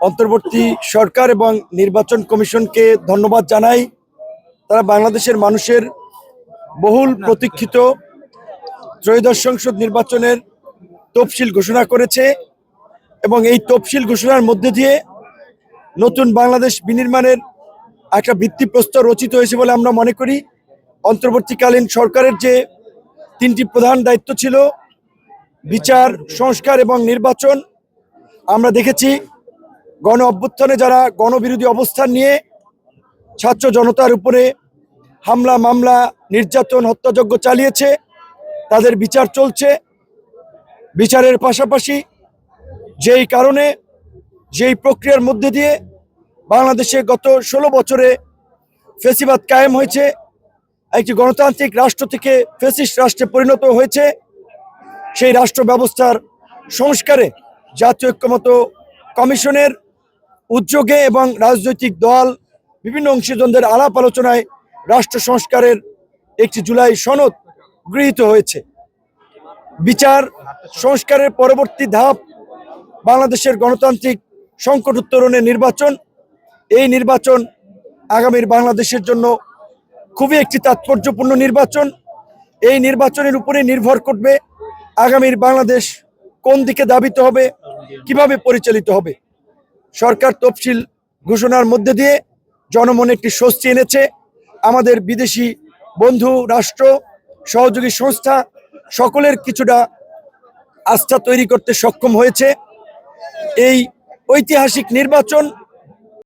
অন্তর্বর্তী সরকার এবং নির্বাচন কমিশনকে ধন্যবাদ জানাই। তারা বাংলাদেশের মানুষের বহুল প্রতীক্ষিত ত্রয়োদশ সংসদ নির্বাচনের তফসিল ঘোষণা করেছে এবং এই তফসিল ঘোষণার মধ্যে দিয়ে নতুন বাংলাদেশ বিনির্মাণের একটা ভিত্তিপ্রস্তর রচিত হয়েছে বলে আমরা মনে করি। অন্তর্বর্তীকালীন সরকারের যে তিনটি প্রধান দায়িত্ব ছিল, বিচার, সংস্কার এবং নির্বাচন, আমরা দেখেছি গণ অভ্যুত্থানে যারা গণবিরোধী অবস্থান নিয়ে ছাত্র জনতার উপরে হামলা, মামলা, নির্যাতন, হত্যাযজ্ঞ চালিয়েছে, তাদের বিচার চলছে। বিচারের পাশাপাশি যেই কারণে, যেই প্রক্রিয়ার মধ্যে দিয়ে বাংলাদেশে গত ষোলো বছরে ফেসিবাদ কায়েম হয়েছে, একটি গণতান্ত্রিক রাষ্ট্র থেকে ফেসিস্ট রাষ্ট্রে পরিণত হয়েছে, সেই রাষ্ট্র ব্যবস্থার সংস্কারে জাতীয় ঐক্যমত কমিশনের উদ্যোগে এবং রাজনৈতিক দল, বিভিন্ন অংশীজনদের আলাপ আলোচনায় রাষ্ট্র সংস্কারের একটি জুলাই সনদ গৃহীত হয়েছে। বিচার, সংস্কারের পরবর্তী ধাপ, বাংলাদেশের গণতান্ত্রিক সংকট উত্তরণের নির্বাচন। এই নির্বাচন আগামীর বাংলাদেশের জন্য খুবই একটি তাৎপর্যপূর্ণ নির্বাচন। এই নির্বাচনের উপরে নির্ভর করবে আগামীর বাংলাদেশ কোন দিকে দাবিত হবে, কীভাবে পরিচালিত হবে। সরকার তফসিল ঘোষণার মধ্যে দিয়ে জনমনে একটি স্বস্তি এনেছে। আমাদের বিদেশি বন্ধু, রাষ্ট্র, সহযোগী সংস্থা সকলের কিছুটা আস্থা তৈরি করতে সক্ষম হয়েছে। এই ঐতিহাসিক নির্বাচন